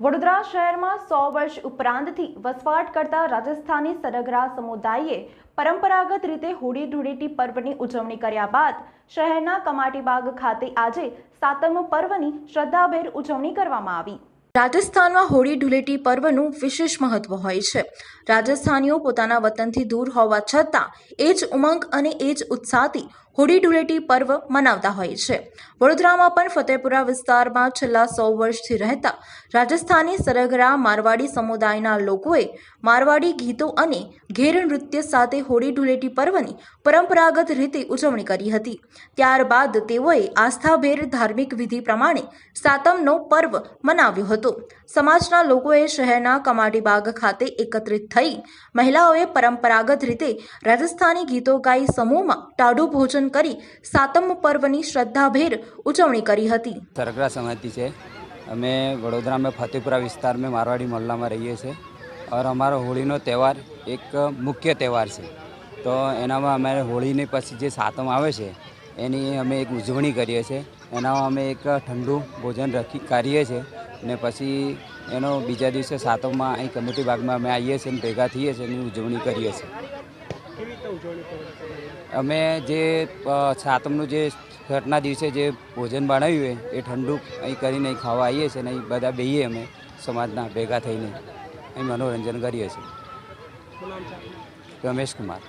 વડોદરા શહેરમાં સો વર્ષ ઉપરાંતથી વસવાટ કરતા રાજસ્થાની સરગરા સમુદાયે પરંપરાગત રીતે હોળી ધૂળેટી પર્વની ઉજવણી કર્યા બાદ શહેરના કમાટીબાગ ખાતે આજે સાતમ પર્વની શ્રદ્ધાભેર ઉજવણી કરવામાં આવી. રાજસ્થાનમાં હોળી ધૂળેટી પર્વનું વિશેષ મહત્વ હોય છે. રાજસ્થાનીઓ પોતાના વતનથી દૂર હોવા છતાં એ જ ઉમંગ અને એ જ ઉત્સાહથી હોળી ધૂળેટી પર્વ મનાવતા હોય છે. વડોદરામાં પણ ફતેપુરા વિસ્તારમાં છેલ્લા સો વર્ષથી રહેતા રાજસ્થાની સરગરા મારવાડી સમુદાયના લોકોએ મારવાડી ગીતો અને ઘેર નૃત્ય સાથે હોળી ધૂળેટી પર્વની પરંપરાગત રીતે ઉજવણી કરી હતી. ત્યારબાદ તેઓએ આસ્થાભેર ધાર્મિક વિધિ પ્રમાણે સાતમનો પર્વ મનાવ્યો હતો. સમાજના લોકોએ શહેરના કમાટીબાગ ખાતે એકત્રિત થઈ મહિલાઓએ પરંપરાગત રીતે રાજસ્થાની ગીતો ગાઈ સમૂહમાં ટાઢું ભોજન પૂજન કરી સાતમ પર્વની શ્રદ્ધાભેર ઉજવણી કરી હતી. સરગરા સમાધિ છે. અમે વડોદરા મેં ફતેપુરા વિસ્તારમાં મારવાડી મહોલ્લામાં રહીએ છીએ. ઓર અમારો હોળીનો તહેવાર એક મુખ્ય તહેવાર છે. તો એનામાં અમારે હોળીની પછી જે સાતમ આવે છે, એની અમે એક ઉજવણી કરીએ છીએ. એનામાં અમે એક ઠંડુ ભોજન રાખી કરીએ છીએ અને પછી એનો બીજા દિવસે સાતમમાં અહીં કમિટી બાગમાં અમે આવીએ છીએ અને ભેગા થઈએ છીએ એની ઉજવણી કરીએ છીએ. અમે જે સાતમનું જે છઠના દિવસે જે ભોજન બનાવ્યું હોય એ ઠંડુ અહીં કરીને અહીં ખાવા આવીએ છીએ ને અહીં બધા બેહીએ અમે સમાજના ભેગા થઈને અહીં મનોરંજન કરીએ છીએ. રમેશ કુમાર